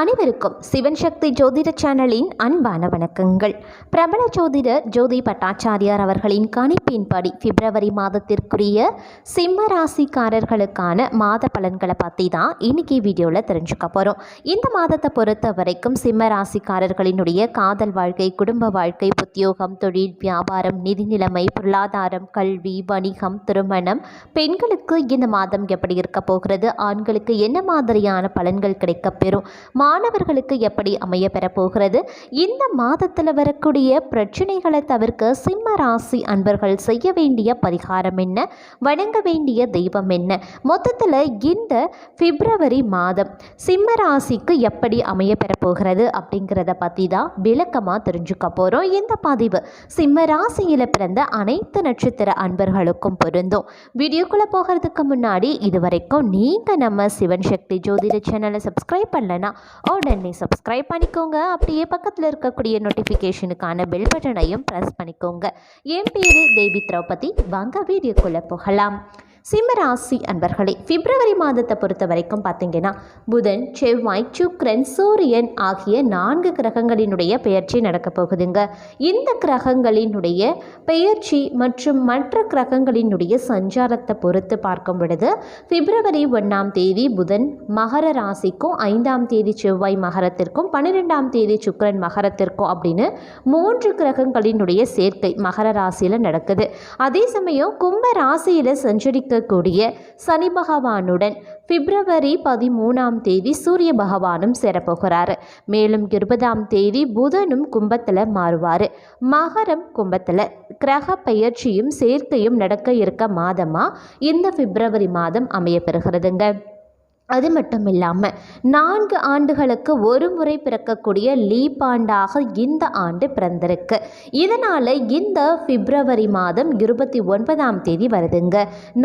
அனைவருக்கும் சிவன் சக்தி ஜோதிட சேனலின் அன்பான வணக்கங்கள். பிரபல ஜோதிடர் ஜோதி பட்டாச்சாரியார் அவர்களின் கணிப்பின்படி பிப்ரவரி மாதத்திற்குரிய சிம்ம ராசிக்காரர்களுக்கான மாத பலன்களை பற்றி தான் இன்னைக்கு வீடியோவில் தெரிஞ்சுக்க போகிறோம் இந்த மாதத்தை பொறுத்த வரைக்கும் சிம்ம ராசிக்காரர்களினுடைய காதல் வாழ்க்கை குடும்ப வாழ்க்கை உத்தியோகம் தொழில் வியாபாரம் நிதி நிலைமை பொருளாதாரம் கல்வி வணிகம் திருமணம் பெண்களுக்கு இந்த மாதம் எப்படி இருக்க போகிறது? ஆண்களுக்கு என்ன மாதிரியான பலன்கள் கிடைக்கப் பெறும்? மாணவர்களுக்கு எப்படி அமைய பெறப்போகிறது இந்த மாதத்தில் வரக்கூடிய பிரச்சனைகளை தவிர்க்க சிம்ம ராசி அன்பர்கள் செய்ய வேண்டிய பரிகாரம் என்ன? வணங்க வேண்டிய தெய்வம் என்ன? மொத்தத்தில் இந்த பிப்ரவரி மாதம் சிம்ம ராசிக்கு எப்படி அமைய பெறப்போகிறது அப்படிங்கிறத பற்றி தான் விளக்கமாக தெரிஞ்சுக்க போகிறோம் இந்த பதிவு சிம்ம ராசியில் பிறந்த அனைத்து நட்சத்திர அன்பர்களுக்கும் பொருந்தும். வீடியோக்குள்ளே போகிறதுக்கு முன்னாடி இது வரைக்கும் நீங்கள் நம்ம சிவன் சக்தி ஜோதிட சேனலை சப்ஸ்கிரைப் பண்ணலன்னா உடனே சப்ஸ்கிரைப் பண்ணிக்கோங்க. அப்படியே பக்கத்தில் இருக்கக்கூடிய நோட்டிஃபிகேஷனுக்கான பெல் பட்டனையும் ப்ரெஸ் பண்ணிக்கோங்க. என் பேர் தேவி திரௌபதி. வாங்க வீடியோக்குள்ளே போகலாம். சிம்மராசி அன்பர்களே பிப்ரவரி மாதத்தை பொறுத்த வரைக்கும் பார்த்தீங்கன்னா புதன் செவ்வாய் சுக்ரன் சூரியன் ஆகிய நான்கு கிரகங்களினுடைய பெயர்ச்சி நடக்கப் போகுதுங்க. இந்த கிரகங்களினுடைய பெயர்ச்சி மற்றும் மற்ற கிரகங்களினுடைய சஞ்சாரத்தை பொறுத்து பார்க்கும் பொழுது பிப்ரவரி ஒன்றாம் தேதி புதன் மகர ராசிக்கும் ஐந்தாம் தேதி செவ்வாய் மகரத்திற்கும் பன்னிரெண்டாம் தேதி சுக்ரன் மகரத்திற்கும் அப்படின்னு மூன்று கிரகங்களினுடைய சேர்க்கை மகர ராசியில் நடக்குது. அதே சமயம் கும்ப ராசியில் இருக்கக்கூடிய சனி பகவானுடன் பிப்ரவரி பதிமூணாம் தேதி சூரிய பகவானும் சேரப்போகிறார். மேலும் இருபதாம் தேதி புதனும் கும்பத்தில் மாறுவார். மகரம் கும்பத்தில் கிரக பயிற்சியும் சேர்க்கையும் நடக்க இருக்க மாதமாக இந்த பிப்ரவரி மாதம் அமைய பெறுகிறதுங்க. அது மட்டும் இல்லாமல் நான்கு ஆண்டுகளுக்கு ஒரு முறை பிறக்கக்கூடிய லீப் ஆண்டாக இந்த ஆண்டு பிறந்திருக்கு. இதனால் இந்த பிப்ரவரி மாதம் இருபத்தி ஒன்பதாம் தேதி வருதுங்க.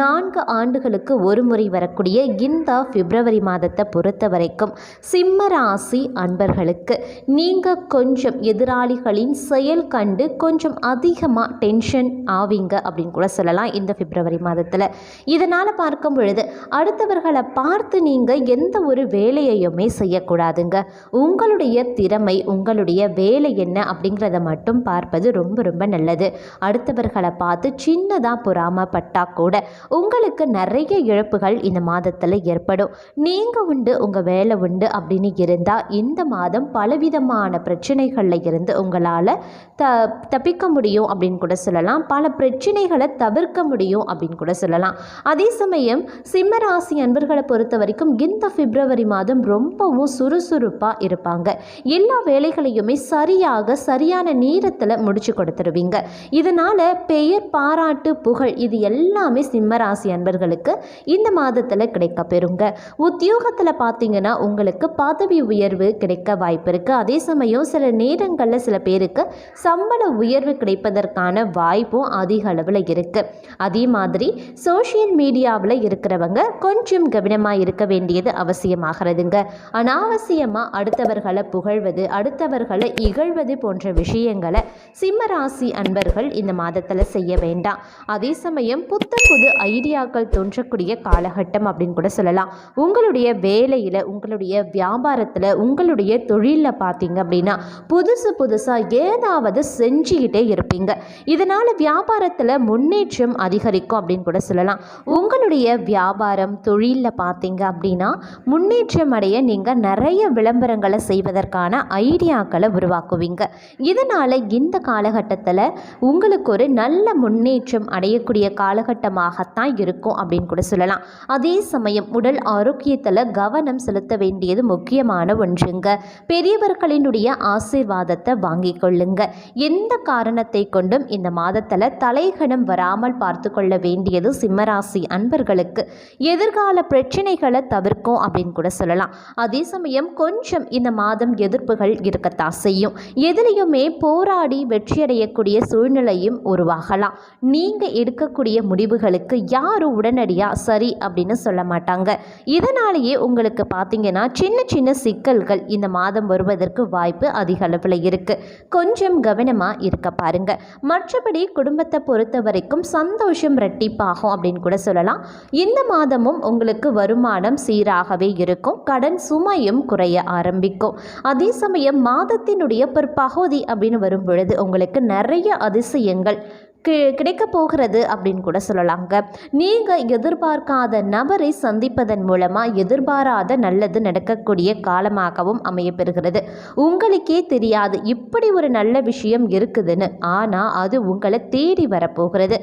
நான்கு ஆண்டுகளுக்கு ஒரு முறை வரக்கூடிய இந்த பிப்ரவரி மாதத்தை பொறுத்த வரைக்கும் சிம்ம ராசி அன்பர்களுக்கு நீங்கள் கொஞ்சம் எதிராளிகளின் செயல் கண்டு கொஞ்சம் அதிகமாக டென்ஷன் ஆவீங்க அப்படின்னு கூட சொல்லலாம் இந்த பிப்ரவரி மாதத்தில். இதனால் பார்க்கும் பொழுது அடுத்தவர்களை பார்த்து நீங்கள் எந்த ஒரு வேலையையுமே செய்யக்கூடாதுங்க. உங்களுடைய திறமை உங்களுடைய வேலை என்ன அப்படிங்கிறத மட்டும் பார்ப்பது ரொம்ப ரொம்ப நல்லது. அடுத்தவர்களை பார்த்து சின்னதாக பொறாமப்பட்டா கூட உங்களுக்கு நிறைய இழப்புகள் இந்த மாதத்தில் ஏற்படும். நீங்கள் உண்டு உங்கள் வேலை உண்டு அப்படின்னு இருந்தால் இந்த மாதம் பலவிதமான பிரச்சனைகளில் இருந்து உங்களால் த தப்பிக்க முடியும் அப்படின்னு கூட சொல்லலாம். பல பிரச்சனைகளை தவிர்க்க முடியும் அப்படின்னு கூட சொல்லலாம். அதே சமயம் சிம்மராசி அன்பர்களை பொறுத்த வரைக்கும் இந்த பிப்ரவரி மாதம் ரொம்பவும் சுறுசுறுப்பாக இருப்பாங்க. எல்லா வேலைகளையுமே சரியாக சரியான நேரத்தில் முடிச்சு கொடுத்துருவீங்க. இதனால் பெயர் பாராட்டு புகழ் இது எல்லாமே சிம்மராசி அன்பர்களுக்கு இந்த மாதத்தில் கிடைக்க பெறுங்க. உத்தியோகத்தில் பார்த்தீங்கன்னா உங்களுக்கு பதவி உயர்வு கிடைக்க வாய்ப்பு இருக்குது அதே சமயம் சில நேரங்களில் சில பேருக்கு சம்பள உயர்வு கிடைப்பதற்கான வாய்ப்பும் அதிக அளவில் இருக்குது அதே மாதிரி சோஷியல் மீடியாவில் இருக்கிறவங்க கொஞ்சம் கவனமாக இருக்க வேண்டியது அவசியமாகிறதுங்க. அனாவசியமாக அடுத்தவர்களை புகழ்வது அடுத்தவர்களை இகழ்வது போன்ற விஷயங்களை சிம்மராசி அன்பர்கள் இந்த மாதத்தில் செய்ய வேண்டாம். அதே சமயம் புத்த புது ஐடியாக்கள் தோன்றக்கூடிய காலகட்டம் அப்படின்னு கூட சொல்லலாம். உங்களுடைய வேலையில் உங்களுடைய வியாபாரத்தில் உங்களுடைய தொழிலில் பார்த்தீங்க அப்படின்னா புதுசு புதுசாக ஏதாவது செஞ்சுக்கிட்டே இருப்பீங்க. இதனால் வியாபாரத்தில் முன்னேற்றம் அதிகரிக்கும் அப்படின்னு கூட சொல்லலாம். உங்களுடைய வியாபாரம் தொழிலில் பார்த்தீங்க அப்படின்னா முன்னேற்றம் அடைய நீங்கள் நிறைய விளம்பரங்களை செய்வதற்கான ஐடியாக்களை உருவாக்குவீங்க. இதனால் இந்த காலகட்டத்தில் உங்களுக்கு ஒரு நல்ல முன்னேற்றம் அடையக்கூடிய காலகட்டமாகத்தான் இருக்கும் அப்படின்னு கூட சொல்லலாம். அதே சமயம் உடல் ஆரோக்கியத்தில் கவனம் செலுத்த வேண்டியது முக்கியமான ஒன்றுங்க. பெரியவர்களினுடைய ஆசீர்வாதத்தை வாங்கிக் கொள்ளுங்க. எந்த காரணத்தை கொண்டும் இந்த மாதத்தில் தலைகணம் வராமல் பார்த்து கொள்ள வேண்டியது சிம்மராசி அன்பர்களுக்கு. எதிர்கால பிரச்சனைகளை தவிர்க்கும் அப்படின்னு கூட சொல்லலாம். அதே சமயம் கொஞ்சம் இந்த மாதம் எதிர்ப்புகள் இருக்கத்தான் செய்யும். எதுலேயுமே போராடி வெற்றியடையக்கூடிய சூழ்நிலையும் உருவாகலாம். நீங்கள் எடுக்கக்கூடிய முடிவுகளுக்கு யாரும் உடனடியாக சரி அப்படின்னு சொல்ல மாட்டாங்க. இதனாலேயே உங்களுக்கு பார்த்தீங்கன்னா சின்ன சின்ன சிக்கல்கள் இந்த மாதம் வருவதற்கு வாய்ப்பு அதிக அளவில் இருக்குது கொஞ்சம் கவனமாக இருக்க பாருங்க. மற்றபடி குடும்பத்தை பொறுத்த வரைக்கும் சந்தோஷம் ரெட்டிப்பாகும் அப்படின்னு கூட சொல்லலாம். இந்த மாதமும் உங்களுக்கு வருமானம் சீராகவே இருக்கும். கடன் சுமையும் குறைய ஆரம்பிக்கும். அதே சமயம் மாதத்தினுடைய பிற்பகுதி அப்படின்னு வரும் பொழுது உங்களுக்கு நிறைய அதிசயங்கள் கி கிடைக்க போகிறது அப்படின்னு கூட சொல்லலாங்க. நீங்கள் எதிர்பார்க்காத நபரை சந்திப்பதன் மூலமாக எதிர்பாராத நல்லது நடக்கக்கூடிய காலமாகவும் அமையப்பெறுகிறது. உங்களுக்கே தெரியாது இப்படி ஒரு நல்ல விஷயம் இருக்குதுன்னு. ஆனால் அது உங்களை தேடி வரப்போகிறது.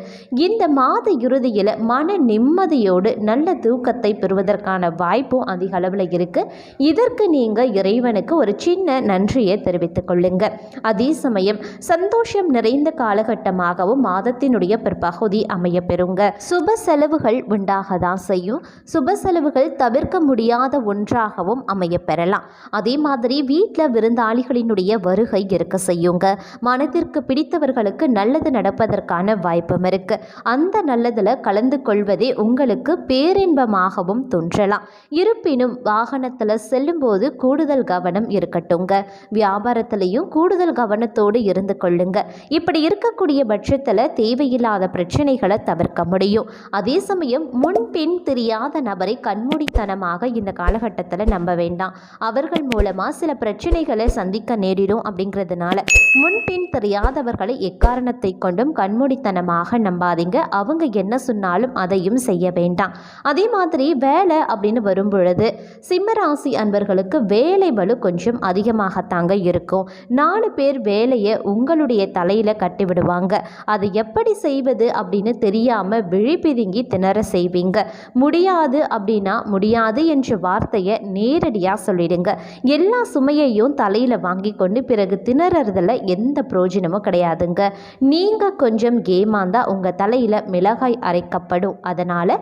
இந்த மாத இறுதியில் மன நிம்மதியோடு நல்ல தூக்கத்தை பெறுவதற்கான வாய்ப்பும் அதிக அளவில் இருக்குது இதற்கு நீங்கள் இறைவனுக்கு ஒரு சின்ன நன்றியை தெரிவித்துக் கொள்ளுங்கள் அதே சமயம் சந்தோஷம் நிறைந்த காலகட்டமாகவும் மாதத்தினுடைய பிற்பகுதி அமைய பெறுங்க சுப செலவுகள் உண்டாக தான் செய்யும். சுப செலவுகள் தவிர்க்க முடியாத ஒன்றாகவும் அமைய பெறலாம் அதே மாதிரி வீட்டில் விருந்தாளிகளினுடைய வருகை இருக்க செய்யுங்க. மனதிற்கு பிடித்தவர்களுக்கு நல்லது நடப்பதற்கான வாய்ப்பும் இருக்கு. அந்த நல்லதில் கலந்து கொள்வதே உங்களுக்கு பேரின்பமாகவும் தோன்றலாம். இருப்பினும் வாகனத்தில் செல்லும்போது கூடுதல் கவனம் இருக்கட்டுங்க. வியாபாரத்திலையும் கூடுதல் கவனத்தோடு இருந்து கொள்ளுங்க. இப்படி இருக்கக்கூடிய பட்சத்தில் தேவையில்லாத பிரச்சனைகளை தவிர்க்க முடியும். அதே சமயம் முன்பின் தெரியாத நபரை கண்மூடித்தனமாக இந்த காலகட்டத்தில் நம்ப வேண்டாம். அவர்கள் மூலமாக சில பிரச்சனைகளை சந்திக்க நேரிடும் அப்படிங்கிறதுனால முன்பின் தெரியாதவர்களை எக்காரணத்தை கொண்டும் கண்மூடித்தனமாக நம்பாதீங்க. அவங்க என்ன சொன்னாலும் அதையும் செய்ய வேண்டாம். அதே மாதிரி வேலை அப்படின்னு வரும் பொழுது சிம்மராசி அன்பர்களுக்கு வேலை வலு கொஞ்சம் அதிகமாகத்தாங்க இருக்கும். நாலு பேர் வேலையை உங்களுடைய தலையில் கட்டி விடுவாங்க. அது எப்படி செய்வது அப்படின்னு தெரியாமல் விழிப்பிதுங்கி திணற செய்வீங்க. முடியாது அப்படின்னா முடியாது என்ற வார்த்தையை நேரடியாக சொல்லிடுங்க. எல்லா சுமையையும் தலையில் வாங்கி கொண்டு பிறகு திணறதுல எந்த பிரயோஜனமும் கிடையாதுங்க. நீங்கள் கொஞ்சம் ஏமாந்தா உங்கள் தலையில் மிளகாய் அரைக்கப்படும். அதனால்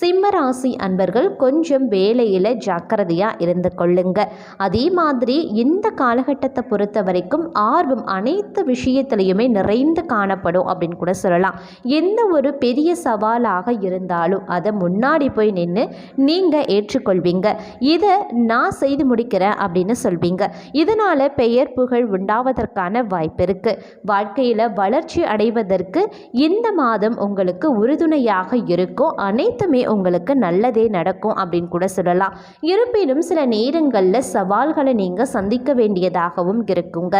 சிம்மராசி அன்பர்கள் கொஞ்சம் வேலையில் ஜாக்கிரதையாக இருந்து கொள்ளுங்க. அதே மாதிரி இந்த காலகட்டத்தை பொறுத்த வரைக்கும் ஆர்வம் அனைத்து விஷயத்திலையுமே நிறைந்து காணப்படும் அப்படின்னு கூட சொல்லலாம். எந்த ஒரு பெரிய சவாலாக இருந்தாலும் அதை முன்னாடி போய் நின்று நீங்கள் ஏற்றுக்கொள்வீங்க. இதை நான் செய்து முடிக்கிறேன் அப்படின்னு சொல்வீங்க. இதனால் பெயர் புகழ் உண்டாவதற்கான வாய்ப்பு இருக்குது வாழ்க்கையில் வளர்ச்சி அடைவதற்கு இந்த மாதம் உங்களுக்கு உறுதுணையாக இருக்கும். அனைத்துமே உங்களுக்கு நல்லதே நடக்கும் அப்படின்னு கூட சொல்லலாம். இருப்பினும் சில நேரங்களில் சவால்களை நீங்கள் சந்திக்க வேண்டியதாகவும் இருக்குங்க.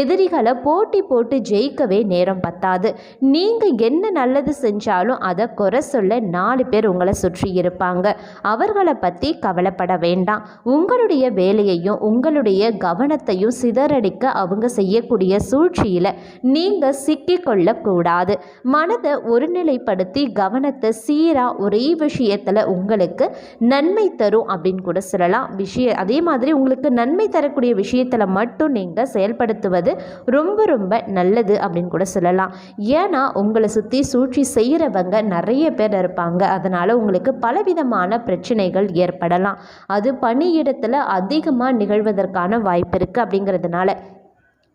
எதிரிகளை போட்டி போட்டு ஜெயிக்கவே நேரம் பத்தாது. நீங்கள் என்ன நல்லது செஞ்சாலும் அதை குறை சொல்ல நாலு பேர் உங்களை சுற்றி இருப்பாங்க. அவர்களை பற்றி கவலைப்பட வேண்டாம். உங்களுடைய வேலையையும் உங்களுடைய கவனத்தையும் சிதறடிக்க அவங்க செய்யக்கூடிய சூழ்ச்சியில் நீங்கள் சிக்கிக்கொள்ளக்கூடாது. மனதை ஒருநிலைப்படுத்தி கவனத்தை சீராக ஒரே விஷயத்தில் உங்களுக்கு நன்மை தரும் அப்படின்னு கூட சொல்லலாம். விஷய அதே மாதிரி உங்களுக்கு நன்மை தரக்கூடிய விஷயத்தில் மட்டும் நீங்கள் செயல்படுத்துவது ரொம்ப ரொம்ப நல்லது அப்படின்னு கூட சொல்லலாம். ஏன் ஏன்னா உங்களை சுற்றி சூழ்ச்சி செய்கிறவங்க நிறைய பேர் இருப்பாங்க. அதனால் உங்களுக்கு பலவிதமான பிரச்சனைகள் ஏற்படலாம். அது பணியிடத்தில் அதிகமாக நிகழ்வதற்கான வாய்ப்பு இருக்குது அப்படிங்கிறதுனால.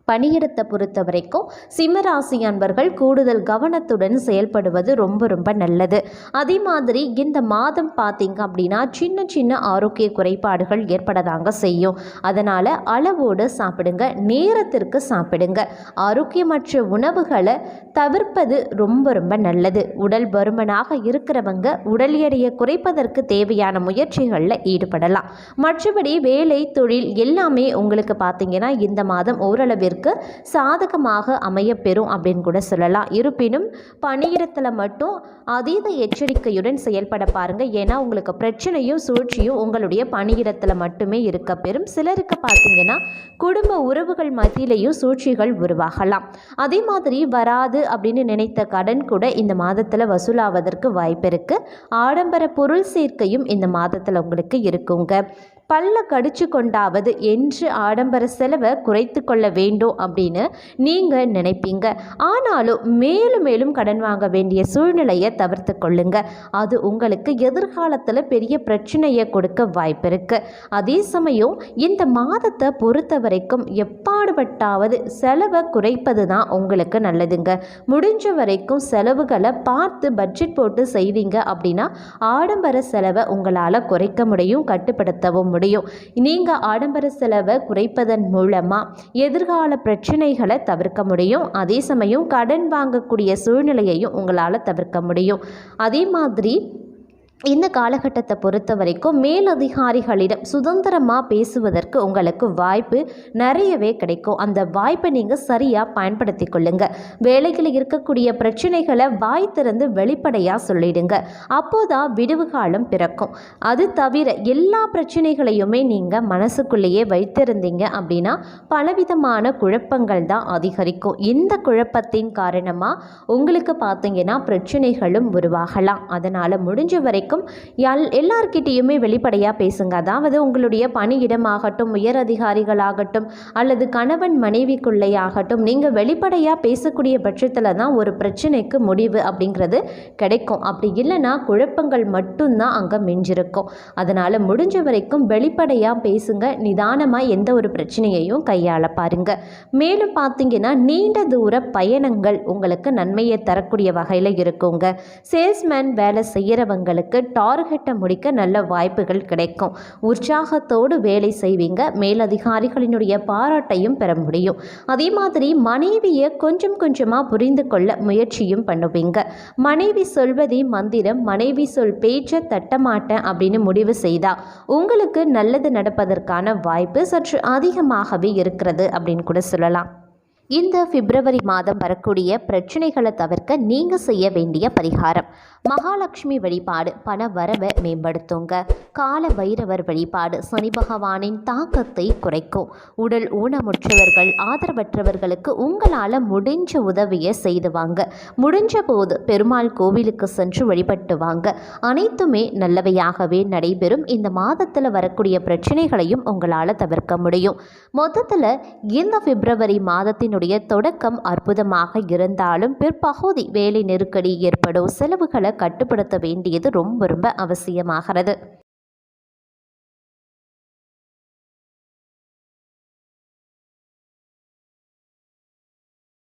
பணியிடத்தை பொறுத்த வரைக்கும் சிம்மராசி அன்பர்கள் கூடுதல் கவனத்துடன் செயல்படுவது ரொம்ப ரொம்ப நல்லது. அதே மாதிரி இந்த மாதம் பார்த்தீங்க அப்படின்னா சின்ன சின்ன ஆரோக்கிய குறைபாடுகள் ஏற்படதாங்க செய்யும். அதனால் அளவோடு சாப்பிடுங்க நேரத்திற்கு சாப்பிடுங்க. ஆரோக்கியமற்ற உணவுகளை தவிர்ப்பது ரொம்ப ரொம்ப நல்லது. உடல் பருமனாக இருக்கிறவங்க உடல் எடையை குறைப்பதற்கு தேவையான முயற்சிகளில் ஈடுபடலாம். மற்றபடி வேலை தொழில் எல்லாமே உங்களுக்கு பார்த்தீங்கன்னா இந்த மாதம் ஓரளவிற்கு உங்களுக்கு சாதகமாக அமையப்பெறும் அப்படின்னு கூட சொல்லலாம். இருப்பினும் பணியிடத்தில் மட்டும் அதீத எச்சரிக்கையுடன் செயல்பட பாருங்கள் ஏன்னா உங்களுக்கு பிரச்சனையும் சூழ்ச்சியும் உங்களுடைய பணியிடத்தில் மட்டுமே இருக்க பெறும். சிலருக்கு பார்த்தீங்கன்னா குடும்ப உறவுகள் மத்தியிலையும் சூழ்ச்சிகள் உருவாகலாம். அதே மாதிரி வராது அப்படின்னு நினைத்த கடன் கூட இந்த மாதத்தில் வசூலாவதற்கு வாய்ப்பு இருக்குது ஆடம்பர பொருள் சேர்க்கையும் இந்த மாதத்தில் உங்களுக்கு இருக்குங்க. பல்ல கடிச்சு கொண்டாவது என்று ஆடம்பர செலவை குறைத்து கொள்ள வேண்டும் அப்படின்னு நீங்கள் நினைப்பீங்க. ஆனாலும் மேலும் மேலும் கடன் வாங்க வேண்டிய சூழ்நிலையை தவிர்த்து கொள்ளுங்க. அது உங்களுக்கு எதிர்காலத்தில் பெரிய பிரச்சனையை கொடுக்க வாய்ப்பு இருக்கு. அதே சமயம் இந்த மாதத்தை பொறுத்த வரைக்கும் எப்பாடுபட்டாவது செலவை குறைப்பது தான் உங்களுக்கு நல்லதுங்க. முடிஞ்ச வரைக்கும் செலவுகளை பார்த்து பட்ஜெட் போட்டு செய்வீங்க அப்படின்னா ஆடம்பர செலவை உங்களால் குறைக்க முடியும் கட்டுப்படுத்தவும் முடியும். நீங்கள் ஆடம்பர செலவை குறைப்பதன் மூலமாக எதிர்கால பிரச்சனைகளை தவிர்க்க முடியும். அதே சமயம் கடன் வாங்கக்கூடிய சூழ்நிலையையும் உங்களால் தவிர்க்க முடியும். அதே மாதிரி இந்த காலகட்டத்தை பொறுத்த வரைக்கும் மேலதிகாரிகளிடம் சுதந்திரமாக பேசுவதற்கு உங்களுக்கு வாய்ப்பு நிறையவே கிடைக்கும். அந்த வாய்ப்பை நீங்கள் சரியாக பயன்படுத்தி கொள்ளுங்க. வேலையில் இருக்கக்கூடிய பிரச்சனைகளை வாய் திறந்து வெளிப்படையாக சொல்லிடுங்க. அப்போதான் விடுவு காலம் பிறக்கும். அது தவிர எல்லா பிரச்சனைகளையுமே நீங்கள் மனசுக்குள்ளேயே வைத்திருந்தீங்க அப்படின்னா பலவிதமான குழப்பங்கள் தான் அதிகரிக்கும். இந்த குழப்பத்தின் காரணமாக உங்களுக்கு பார்த்தீங்கன்னா பிரச்சனைகளும் உருவாகலாம். அதனால் முடிஞ்ச வரைக்கும் எல் எல்லார்கிட்டேயுமே வெளிப்படையாக பேசுங்க. அதாவது உங்களுடைய பணியிடமாகட்டும் உயர் அதிகாரிகளாகட்டும் அல்லது கணவன் மனைவிக்குள்ளேயாகட்டும் நீங்கள் வெளிப்படையாக பேசக்கூடிய பட்சத்தில் தான் ஒரு பிரச்சனைக்கு முடிவு அப்படிங்கிறது கிடைக்கும். அப்படி இல்லைன்னா குழப்பங்கள் மட்டும்தான் அங்கே மிஞ்சிருக்கும். அதனால் முடிஞ்ச வரைக்கும் வெளிப்படையாக பேசுங்க. நிதானமாக எந்த ஒரு பிரச்சனையையும் கையாள பாருங்க. மேலும் பார்த்தீங்கன்னா நீண்ட தூர பயணங்கள் உங்களுக்கு நன்மையை தரக்கூடிய வகையில் இருக்குங்க. சேல்ஸ்மேன் வேலை செய்கிறவங்களுக்கு டார்கெட்டை முடிக்க நல்ல வாய்ப்புகள் கிடைக்கும். உற்சாகத்தோடு வேலை செய்வீங்க. மேலதிகாரிகளினுடைய பாராட்டையும் பெற முடியும். அதே மாதிரி மனைவியை கொஞ்சம் கொஞ்சமாக புரிந்து கொள்ள முயற்சியும் பண்ணுவீங்க. மனைவி சொல்வதே மந்திரம். மனைவி சொல் பேச்சை தட்டமாட்டேன் அப்படின்னு முடிவு செய்தா உங்களுக்கு நல்லது நடப்பதற்கான வாய்ப்பு சற்று அதிகமாகவே இருக்கிறது அப்படின்னு கூட சொல்லலாம். இந்த பிப்ரவரி மாதம் வரக்கூடிய பிரச்சனைகளை தவிர்க்க நீங்கள் செய்ய வேண்டிய பரிகாரம். மகாலட்சுமி வழிபாடு பண வரவை மேம்படுத்துங்க. கால பைரவர் வழிபாடு சனி பகவானின் தாக்கத்தை குறைக்கும். உடல் ஊனமுற்றவர்கள் ஆதரவற்றவர்களுக்கு உங்களால் முடிஞ்ச உதவியை செய்து வாங்க. முடிஞ்ச போது பெருமாள் கோவிலுக்கு சென்று வழிபட்டு வாங்க. அனைத்துமே நல்லவையாகவே நடைபெறும். இந்த மாதத்தில் வரக்கூடிய பிரச்சனைகளையும் உங்களால் தவிர்க்க முடியும். மொத்தத்தில் இந்த பிப்ரவரி மாதத்தின் மாதத்தினுடைய தொடக்கம் அற்புதமாக இருந்தாலும் பிற்பகுதி வேலை நெருக்கடி ஏற்படும் செலவுகளை கட்டுப்படுத்த வேண்டியது ரொம்ப ரொம்ப அவசியமாகிறது.